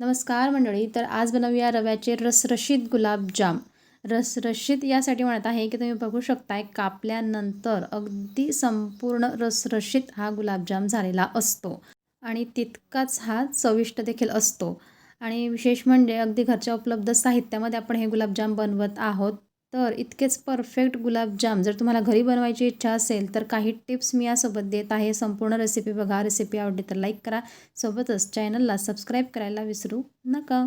नमस्कार मंडळी तर आज बनवूया रव्याचे रसरशीत गुलाबजाम रसरशीत यासाठी म्हणत आहे की तुम्ही बघू शकताय कापल्यानंतर अगदी संपूर्ण रसरशीत हा गुलाबजाम झालेला असतो. आणि तितकाच हा चविष्ट देखील असतो. आणि विशेष म्हणजे अगदी घरच्या उपलब्ध साहित्यामध्ये आपण हे गुलाबजाम बनवत आहोत. तर इतकेच परफेक्ट गुलाबजाम. जर तुम्हाला घरी बनवायची इच्छा असेल तर काही टिप्स मी यासोबत देत आहे. संपूर्ण रेसिपी बघा. रेसिपी आवडली तर लाईक करा. सोबतच चॅनलला सबस्क्राईब करायला विसरू नका.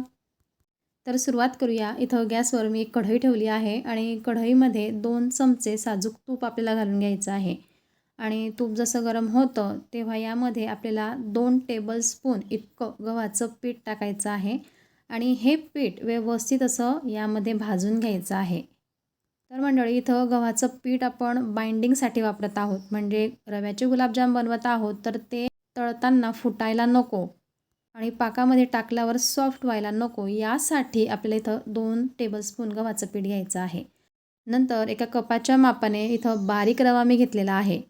तर सुरुवात करूया. इथं गॅसवर मी एक कढई ठेवली आहे आणि कढईमध्ये दोन चमचे साजूक तूप आपल्याला घालून घ्यायचं आहे. आणि तूप जसं गरम होतं तेव्हा यामध्ये आपल्याला दोन टेबलस्पून इतकं गव्हाचं पीठ टाकायचं आहे. आणि हे पीठ व्यवस्थित असं यामध्ये भाजून घ्यायचं आहे. तर मंडळी इथं गव्हाचं पीठ आपण बाइंडिंगसाठी वापरत आहोत. म्हणजे रव्याचे गुलाबजाम बनवत आहोत तर ते तळताना फुटायला नको आणि पाकामध्ये टाकल्यावर सॉफ्ट व्हायला नको. यासाठी आपल्याला इथं दोन टेबलस्पून गव्हाचं पीठ घ्यायचं आहे. नंतर एका कपाच्या मापाने इथं बारीक रवा मी घेतलेला आहे.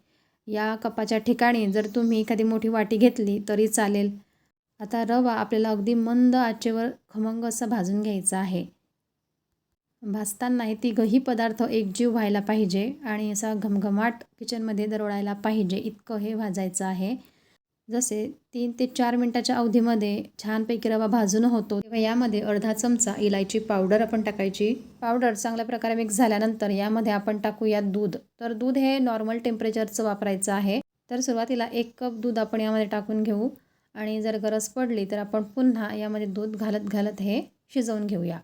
या कपाच्या ठिकाणी जर तुम्ही एखादी मोठी वाटी घेतली तरी चालेल. आता रवा आपल्याला अगदी मंद आचेवर खमंग असं भाजून घ्यायचा आहे. भाजताना तिघंही पदार्थ एकजीव व्हायला पाहिजे आणि असा घमघमाट किचनमध्ये दरवळायला पाहिजे इतकं हे भाजायचं आहे. जसे तीन ते चार मिनटाच्या अवधीमध्ये छानपैकी रवा भाजून होतो तेव्हा यामध्ये अर्धा चमचा इलायची पावडर आपण टाकायची. पावडर चांगल्या प्रकारे मिक्स झाल्यानंतर यामध्ये आपण टाकूया दूध. तर दूध हे नॉर्मल टेम्परेचरचं वापरायचं आहे. तर सुरुवातीला एक कप दूध आपण यामध्ये टाकून घेऊ आणि जर गरज पडली तर आपण पुन्हा यामध्ये दूध घालत घालत हे शिजवून घेऊया.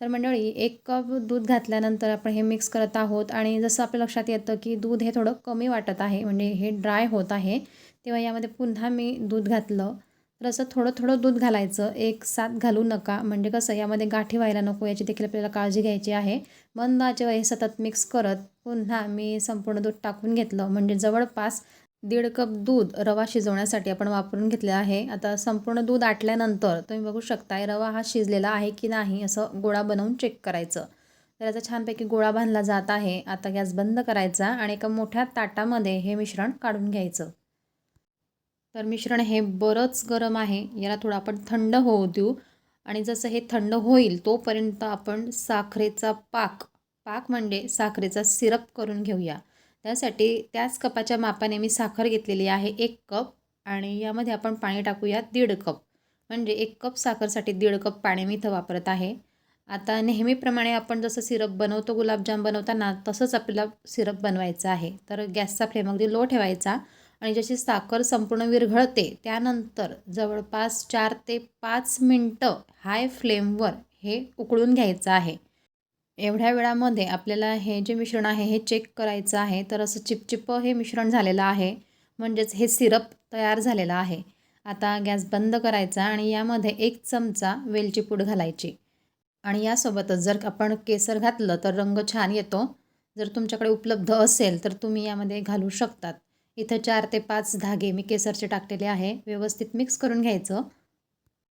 तर मंडळी एक कप दूध घातल्यानंतर आपण हे मिक्स करत आहोत आणि जसं आपल्या लक्षात येतं की दूध हे थोडं कमी वाटत आहे म्हणजे हे ड्राय होत आहे तेव्हा यामध्ये पुन्हा मी दूध घातलं. तर असं थोडं थोडं दूध घालायचं एक साथ घालू नका. म्हणजे कसं यामध्ये गाठी व्हायला नको याची देखील आपल्याला काळजी घ्यायची आहे. मंद हे सतत मिक्स करत पुन्हा मी संपूर्ण दूध टाकून घेतलं. म्हणजे जवळपास दीड कप दूध रवा शिजवण्यासाठी आपण वापरून घेतले आहे. आता संपूर्ण दूध आटल्यानंतर तुम्ही बघू शकताय रवा हा शिजलेला आहे की नाही असं गोळा बनवून चेक करायचं. तर याचा छानपैकी गोळा बांधला जात आहे. आता गॅस बंद करायचा आणि एका मोठ्या ताटामध्ये हे मिश्रण काढून घ्यायचं. तर मिश्रण हे बरंच गरम आहे. याला थोडं आपण थंड होऊ देऊ. आणि जसं हे थंड होईल तोपर्यंत आपण साखरेचा पाक पाक म्हणजे साखरेचा सिरप करून घेऊया. त्यासाठी त्याच कपाच्या मापाने मी साखर घेतलेली आहे एक कप आणि यामध्ये आपण पाणी टाकूया दीड कप. म्हणजे एक कप साखरसाठी दीड कप पाणी मी इथं वापरत आहे. आता नेहमीप्रमाणे आपण जसं सिरप बनवतो गुलाबजाम बनवताना तसंच आपल्याला सिरप बनवायचं आहे. तर गॅसचा फ्लेम अगदी लो ठेवायचा आणि जशी साखर संपूर्ण विरघळते त्यानंतर जवळपास चार ते पाच मिनटं हाय फ्लेमवर हे उकळून घ्यायचं आहे. एवढ्या वेळामध्ये आपल्याला हे जे मिश्रण आहे हे चेक करायचं आहे. तर असं चिपचिप हे मिश्रण झालेलं आहे. म्हणजेच हे सिरप तयार झालेलं आहे. आता गॅस बंद करायचा आणि यामध्ये एक चमचा वेलची पूड घालायची. आणि यासोबतच जर आपण केसर घातलं तर रंग छान येतो. जर तुमच्याकडे उपलब्ध असेल तर तुम्ही यामध्ये घालू शकतात. इथं चार ते पाच धागे मी केसरचे टाकलेले आहे. व्यवस्थित मिक्स करून घ्यायचं.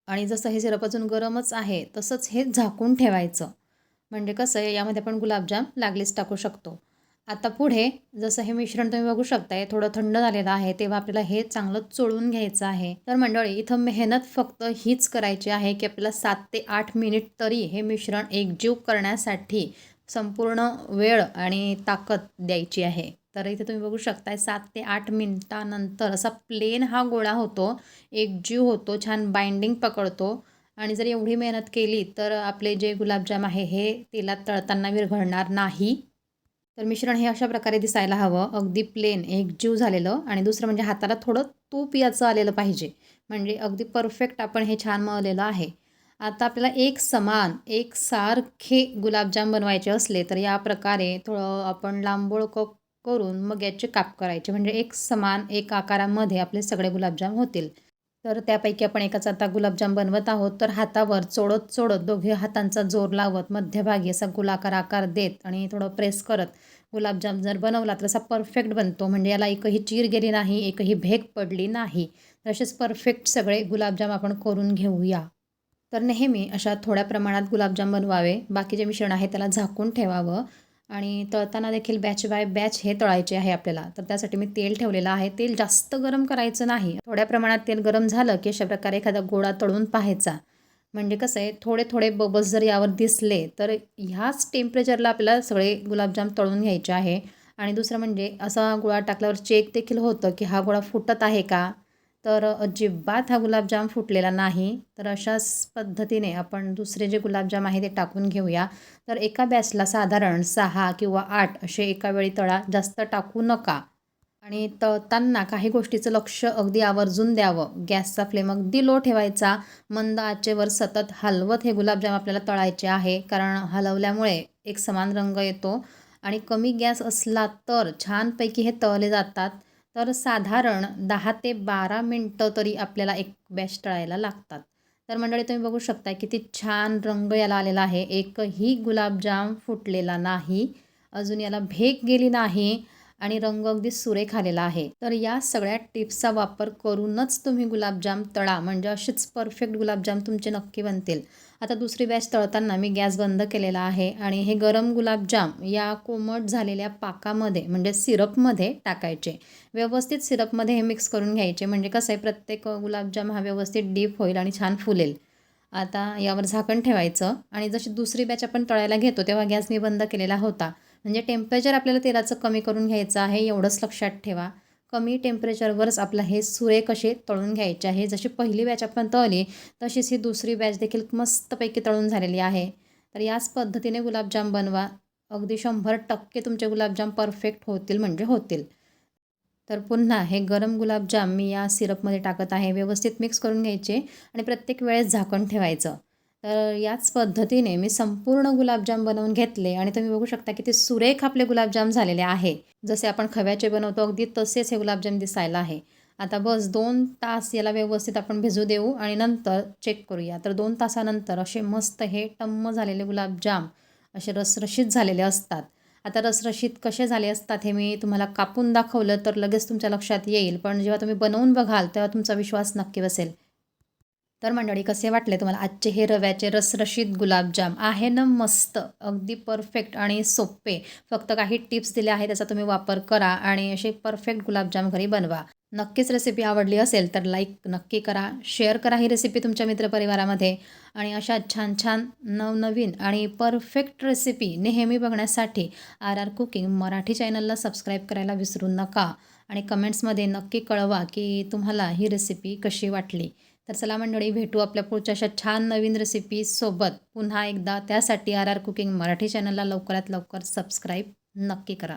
आणि जसं हे सिरप अजून गरमच आहे तसंच हे झाकून ठेवायचं. म्हणजे कसं आहे यामध्ये आपण गुलाबजाम लागलीच टाकू शकतो. आता पुढे जसं हे मिश्रण तुम्ही बघू शकताय थोडं थंड झालेलं आहे तेव्हा आपल्याला हे चांगलं चोळून घ्यायचं आहे. तर मंडळी इथं मेहनत फक्त हीच करायची आहे की आपल्याला सात ते आठ मिनिट तरी हे मिश्रण एकजीव करण्यासाठी संपूर्ण वेळ आणि ताकद द्यायची आहे. तर इथे तुम्ही बघू शकताय सात ते आठ मिनटानंतर असा प्लेन हा गोळा होतो एकजीव होतो छान बाइंडिंग पकडतो. आणि जर एवढी मेहनत केली तर आपले जे गुलाबजाम आहे हे तेलात तळताना विरघळणार नाही. तर मिश्रण हे अशा प्रकारे दिसायला हवं. अगदी प्लेन एक जीव झालेलं आणि दुसरं म्हणजे हाताला थोडं तूप याचं आलेलं पाहिजे. म्हणजे अगदी परफेक्ट आपण हे छान मळलेलं आहे. आता आपल्याला एक समान एक सारखे गुलाबजाम बनवायचे असले तर या प्रकारे थोडं आपण लांबोळ क करून मग याचे काप करायचे. म्हणजे एक समान एक आकारामध्ये आपले सगळे गुलाबजाम होतील. तर त्यापैकी आपण एकाच आता गुलाबजाम बनवत आहोत. तर हातावर चोडत चोडत दोघे हातांचा जोर लावत मध्यभागी असा गुलाकार आकार देत आणि थोडं प्रेस करत गुलाबजाम जर बनवला तर असा परफेक्ट बनतो. म्हणजे याला एकही चीर गेली नाही एकही भेग पडली नाही. तसेच परफेक्ट सगळे गुलाबजाम आपण करून घेऊया. तर नेहमी अशा थोड्या प्रमाणात गुलाबजाम बनवावे. बाकीचे मिश्रण आहे त्याला झाकून ठेवावं. आणि तळताना देखील बॅच बाय बॅच हे तळायचे आहे आपल्याला. तर त्यासाठी मी तेल ठेवलेलं आहे. तेल जास्त गरम करायचं नाही. थोड्या प्रमाणात तेल गरम झालं की अशा प्रकारे एखादा गोळा तळून पाहायचा. म्हणजे कसं आहे थोडे थोडे बबल्स जर यावर दिसले तर ह्याच टेम्परेचरला आपल्याला सगळे गुलाबजाम तळून घ्यायचे आहे. आणि दुसरं म्हणजे असा गोळा टाकल्यावर चेक देखील होतं की हा गोळा फुटत आहे का? तर अजिबात हा गुलाबजाम फुटलेला नाही. तर अशाच पद्धतीने आपण दुसरे जे गुलाबजाम आहे ते टाकून घेऊया. तर एका बॅचला साधारण सहा किंवा आठ असे एका वेळी तळा जास्त टाकू नका. आणि तळताना काही गोष्टीचं लक्ष अगदी आवर्जून द्यावं. गॅसचा फ्लेम अगदी लो ठेवायचा. मंद आचेवर सतत हलवत हे गुलाबजाम आपल्याला तळायचे आहे. कारण हलवल्यामुळे एक समान रंग येतो. आणि कमी गॅस असला तर छानपैकी हे तळले जातात. तर साधारण दहा ते बारा मिनटं तरी आपल्याला एक बॅच तळायला लागतात. तर मंडळी तुम्ही बघू शकता किती छान रंग याला आलेला आहे. एकही गुलाबजाम फुटलेला नाही. अजून याला भेक गेली नाही आणि रंग अगदी सुरेख आलेला आहे. तर या सगळ्या टिप्सचा वापर करूनच तुम्ही गुलाबजाम तळा. म्हणजे असेच परफेक्ट गुलाबजाम तुमचे नक्की बनतील. आता दुसरी बॅच तळताना मी गॅस बंद केलेला आहे आणि हे गरम गुलाबजाम या कोमट झालेल्या पाकामध्ये म्हणजे सिरपमध्ये टाकायचे. व्यवस्थित सिरपमध्ये हे मिक्स करून घ्यायचे म्हणजे कसं आहे प्रत्येक गुलाबजाम हा व्यवस्थित डीप होईल आणि छान फुलेल. आता यावर झाकण ठेवायचं आणि जशी दुसरी बॅच आपण तळायला घेतो तेव्हा गॅस मी बंद केलेला होता. म्हणजे टेम्परेचर आपल्याला तेलाचं कमी करून घ्यायचं आहे एवढंच लक्षात ठेवा. कमी टेम्परेचरवरच आपलं हे सुरे कसे तळून घ्यायचे आहे. जशी पहिली बॅच आपण तळली तशीच ही दुसरी बॅच देखील मस्तपैकी तळून झालेली आहे. तर याच पद्धतीने गुलाबजाम बनवा. अगदी शंभर टक्के तुमचे गुलाबजाम परफेक्ट होतील म्हणजे होतील. तर पुन्हा हे गरम गुलाबजाम मी या सिरपमध्ये टाकत आहे. व्यवस्थित मिक्स करून घ्यायचे आणि प्रत्येक वेळेस झाकण ठेवायचं. तर याच पद्धतीने मी संपूर्ण गुलाबजाम बनवून घेतले आणि तुम्ही बघू शकता की ते सुरेख आपले गुलाबजाम झालेले आहे. जसे आपण खव्याचे बनवतो अगदी तसेच हे गुलाबजाम दिसायला आहे. आता बस दोन तास याला व्यवस्थित आपण भिजू देऊ आणि नंतर चेक करूया. तर दोन तासानंतर असे मस्त हे टम्म झालेले गुलाबजाम असे रसरशीत झालेले असतात. आता रसरशीत कसे झाले असतात हे मी तुम्हाला कापून दाखवलं तर लगेच तुमच्या लक्षात येईल. पण जेव्हा तुम्ही बनवून बघाल तेव्हा तुमचा विश्वास नक्की बसेल. तर मंडळी कसे वाटले तुम्हाला? आजचे हे रव्याचे रसरशीत गुलाबजाम आहे ना मस्त अगदी परफेक्ट आणि सोपे. फक्त काही टिप्स दिले आहेत त्याचा तुम्ही वापर करा आणि असे परफेक्ट गुलाबजाम घरी बनवा. नक्कीच रेसिपी आवडली असेल तर लाईक नक्की करा शेअर करा ही रेसिपी तुमच्या मित्रपरिवारामध्ये आणि अशा छान छान नवनवीन आणि परफेक्ट रेसिपी नेहमी बघण्यासाठी आर आर कुकिंग मराठी चॅनलला सबस्क्राईब करायला विसरू नका. आणि कमेंट्समध्ये नक्की कळवा की तुम्हाला ही रेसिपी कशी वाटली. तर चला मंडळी भेटू आपल्या पुढच्या अशा छान नवीन रेसिपीसोबत पुन्हा एकदा त्यासाठी आर आर कुकिंग मराठी चॅनलला लवकरात लवकर सबस्क्राईब नक्की करा.